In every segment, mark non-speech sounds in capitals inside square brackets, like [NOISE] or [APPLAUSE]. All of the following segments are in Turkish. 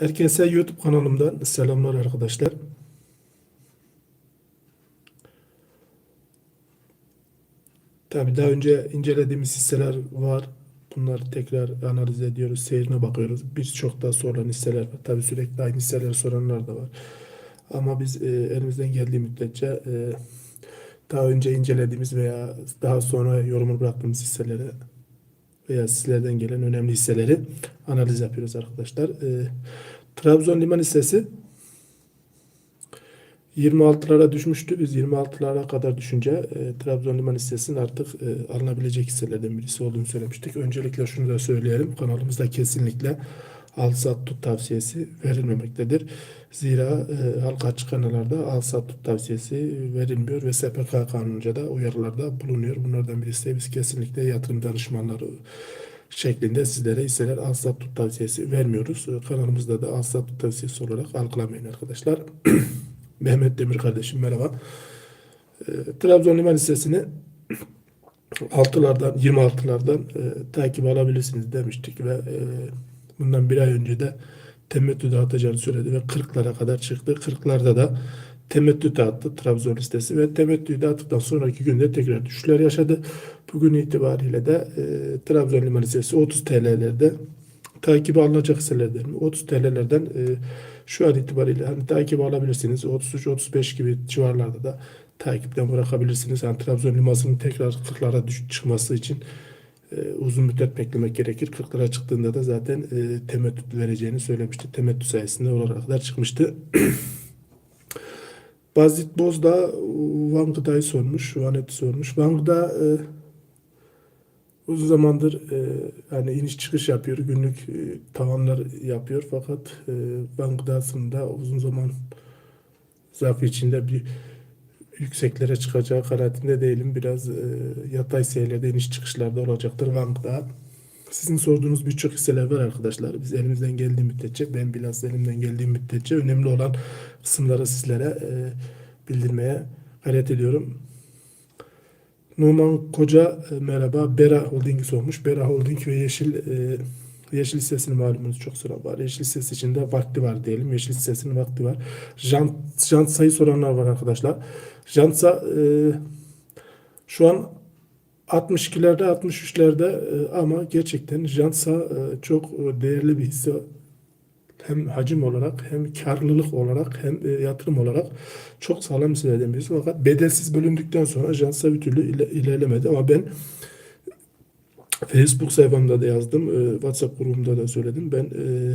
Herkese YouTube kanalımdan selamlar arkadaşlar. Tabii daha önce incelediğimiz hisseler var. Bunları tekrar analiz ediyoruz, seyrine bakıyoruz. Birçok da sorulan hisseler var. Tabii sürekli aynı hisseleri soranlar da var. Ama biz e, elimizden geldiği müddetçe e, daha önce incelediğimiz veya daha sonra yorumunu bıraktığımız hisseleri veya sizlerden gelen önemli hisseleri analiz yapıyoruz arkadaşlar. E, Trabzon Liman hissesi 26'lara düşmüştü. Biz 26'lara kadar düşünce e, Trabzon Liman hissesinin artık e, alınabilecek hisselerden birisi olduğunu söylemiştik. Öncelikle şunu da söyleyelim. Kanalımızda kesinlikle al sat tut tavsiyesi verilmemektedir. Zira e, halka açık kanallarda al sat tut tavsiyesi verilmiyor ve SPK kanunca da uyarılarda bulunuyor. Bunlardan birisi de biz kesinlikle yatırım danışmanları şeklinde sizlere hisseler al sat tut tavsiyesi vermiyoruz. Kanalımızda da al sat tut tavsiyesi olarak algılamayın arkadaşlar. [CLEARS THROAT] Mehmet Demir kardeşim merhaba. E, Trabzon Liman hissesini 6'lardan 26'lardan e, takip alabilirsiniz demiştik ve e, bundan bir ay önce de temettü dağıtacağını söyledi ve 40'lara kadar çıktı. 40'larda da temettü dağıttı Trabzon listesi ve temettüyü dağıttıktan sonraki günde tekrar düşüşler yaşadı. Bugün itibariyle de e, Trabzon Liman Lisesi 30 TL'lerde takibi alınacak hisselerden 30 TL'lerden e, şu an itibariyle hani takip alabilirsiniz. 33-35 gibi civarlarda da takipten bırakabilirsiniz. Yani Trabzon limasının tekrar 40'lara düş- çıkması için e, uzun müddet beklemek gerekir. 40'lara çıktığında da zaten e, temettü vereceğini söylemişti. Temettü sayesinde oralara kadar çıkmıştı. [CLEARS THROAT] Bazit Boz da Van Gıda'yı sormuş. Van Et'i sormuş. Van Gıda e, uzun zamandır e, yani iniş çıkış yapıyor. Günlük e, tavanlar yapıyor. Fakat e, Van Gıda'sında uzun zaman zarfı içinde bir yükseklere çıkacağı kanaatinde değilim. Biraz e, yatay seyrede iniş çıkışlarda olacaktır Gıda. Sizin sorduğunuz birçok hisseler var arkadaşlar. Biz elimizden geldiği müddetçe, ben bilhassa elimden geldiği müddetçe önemli olan kısımları sizlere e, bildirmeye gayret ediyorum. Numan Koca e, merhaba. Bera Holding'i sormuş. Bera Holding ve Yeşil e, Yeşil hissesini malumunuz çok sıra var. Yeşil hissesi içinde vakti var diyelim. Yeşil hissesinin vakti var. Jant, jant sayı soranlar var arkadaşlar. Jantsa e, şu an 62'lerde 63'lerde e, ama gerçekten Jantsa e, çok e, değerli bir hisse hem hacim olarak hem karlılık olarak hem e, yatırım olarak çok sağlam hisselerden birisi. Fakat bedelsiz bölündükten sonra Jantsa bir türlü ile- ilerlemedi ama ben Facebook sayfamda da yazdım. e, WhatsApp grubumda da söyledim. Ben e,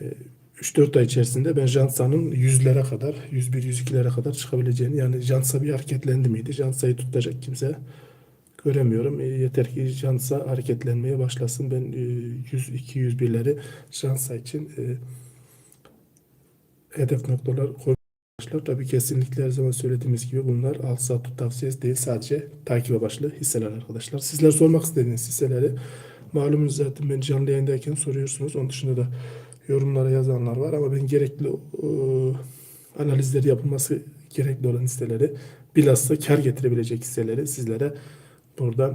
e, 3-4 ay içerisinde ben Jansa'nın yüzlere kadar, 101-102'lere kadar çıkabileceğini yani Jansa bir hareketlendi miydi? Jansa'yı tutacak kimse göremiyorum. E, yeter ki Jansa hareketlenmeye başlasın. Ben e, 102-101'leri Jansa için e, hedef noktalar koymuşlar. Tabii kesinlikle her zaman söylediğimiz gibi bunlar al sat tavsiyesi değil. Sadece takibe başlı hisseler arkadaşlar. Sizler sormak istediğiniz hisseleri malumunuz zaten ben canlı yayındayken soruyorsunuz. Onun dışında da yorumlara yazanlar var ama ben gerekli e, analizleri yapılması gerekli olan hisseleri bilhassa kar getirebilecek hisseleri sizlere buradan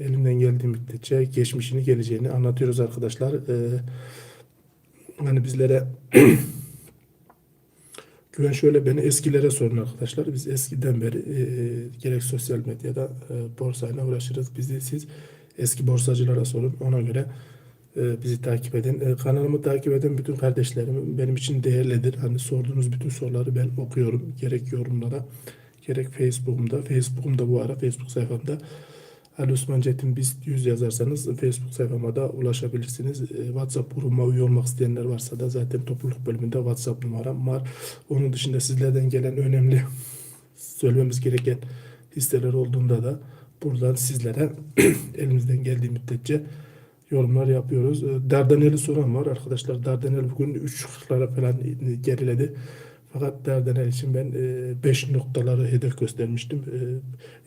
e, elimden geldiği müddetçe geçmişini geleceğini anlatıyoruz arkadaşlar. E, hani bizlere [CLEARS THROAT] Güven şöyle beni eskilere sorun arkadaşlar. Biz eskiden beri e, gerek sosyal medyada e, borsayla uğraşırız. Bizi siz eski borsacılara sorun. Ona göre e, bizi takip edin. E, kanalımı takip eden bütün kardeşlerim benim için değerlidir. Hani sorduğunuz bütün soruları ben okuyorum. Gerek yorumlara gerek Facebook'umda. Facebook'umda bu ara Facebook sayfamda Ali Osman Çetin biz yüz yazarsanız Facebook sayfama da ulaşabilirsiniz. E, WhatsApp grubuma üye olmak isteyenler varsa da zaten topluluk bölümünde WhatsApp numaram var. Onun dışında sizlerden gelen önemli [LAUGHS] söylememiz gereken hisseler olduğunda da buradan sizlere [CLEARS THROAT] elimizden geldiği müddetçe yorumlar yapıyoruz. E, Dardanel'i soran var arkadaşlar. Dardanel bugün 3.40'lara falan geriledi. Fakat Dardanel için ben 5 noktaları hedef göstermiştim. E,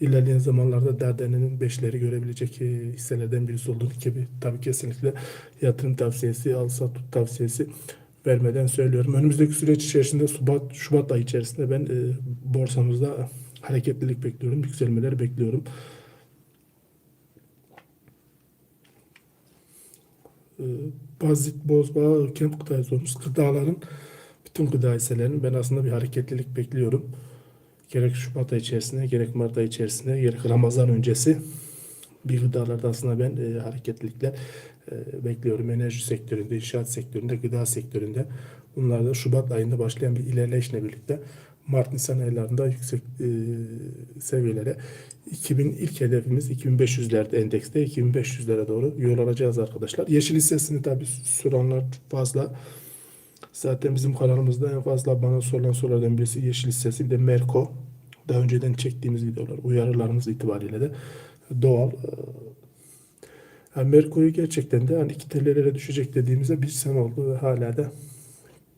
ilerleyen zamanlarda Dardanel'in 5'leri görebilecek e, hisselerden birisi olduğunu gibi tabii kesinlikle yatırım tavsiyesi, al tut tavsiyesi vermeden söylüyorum. Önümüzdeki süreç içerisinde Şubat, Şubat ayı içerisinde ben e, borsamızda hareketlilik bekliyorum, yükselmeler bekliyorum. e, bazit, bozbağı, kent gıdaya sormuş gıdaların bütün gıda hisselerinin ben aslında bir hareketlilik bekliyorum. Gerek Şubat ayı içerisinde, gerek Mart ayı içerisinde, gerek Ramazan öncesi bir gıdalarda aslında ben e, hareketlilikler e, bekliyorum. Enerji sektöründe, inşaat sektöründe, gıda sektöründe. Bunlar da Şubat ayında başlayan bir ilerleyişle birlikte Mart Nisan aylarında yüksek e, seviyelere 2000 ilk hedefimiz 2500'lerde endekste 2500'lere doğru yol alacağız arkadaşlar. Yeşil hissesini tabi soranlar fazla. Zaten bizim kanalımızda en fazla bana sorulan sorulardan birisi yeşil hissesi bir de Merko. Daha önceden çektiğimiz videolar, uyarılarımız itibariyle de doğal. Ee, Yani Merko'yu gerçekten de hani 2 TL'lere düşecek dediğimizde bir sene oldu ve hala da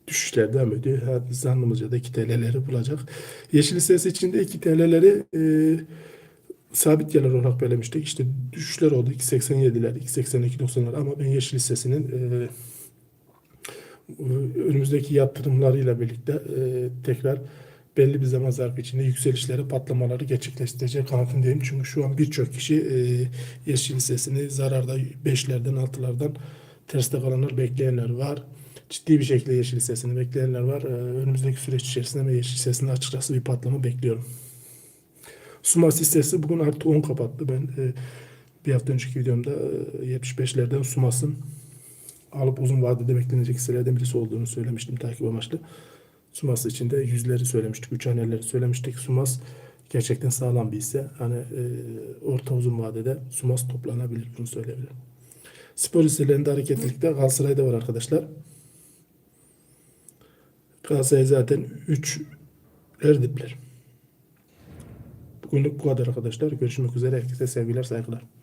düşüşler devam ediyor. Ha, Zannımızca da 2 TL'leri bulacak. Yeşil hissesi içinde 2 TL'leri e, sabit gelir olarak belirlemiştik. İşte düşüşler oldu. 2.87'ler, 2.82.90'lar ama ben yeşil hissesinin e, önümüzdeki yatırımlarıyla birlikte e, tekrar belli bir zaman zarfı içinde yükselişleri, patlamaları gerçekleştirecek kanaatindeyim. Çünkü şu an birçok kişi e, yeşil hissesini zararda 5'lerden 6'lardan terste kalanlar bekleyenler var. Ciddi bir şekilde yeşil hissesini bekleyenler var. E, önümüzdeki süreç içerisinde ve yeşil hissesinde açıkçası bir patlama bekliyorum. Sumas hissesi bugün artı 10 kapattı. Ben bir hafta önceki videomda e, 75'lerden Sumas'ın alıp uzun vadede beklenecek hisselerden birisi olduğunu söylemiştim takip amaçlı. Sumas için de yüzleri söylemiştik, üç haneleri söylemiştik. Sumas gerçekten sağlam bir hisse. Hani e, orta uzun vadede Sumas toplanabilir bunu söyleyebilirim. Spor hisselerinde hareketlilikte Galatasaray'da var arkadaşlar. Galatasaray zaten 3 dipler. Bugünlük bu kadar arkadaşlar. Görüşmek üzere. Herkese sevgiler, saygılar.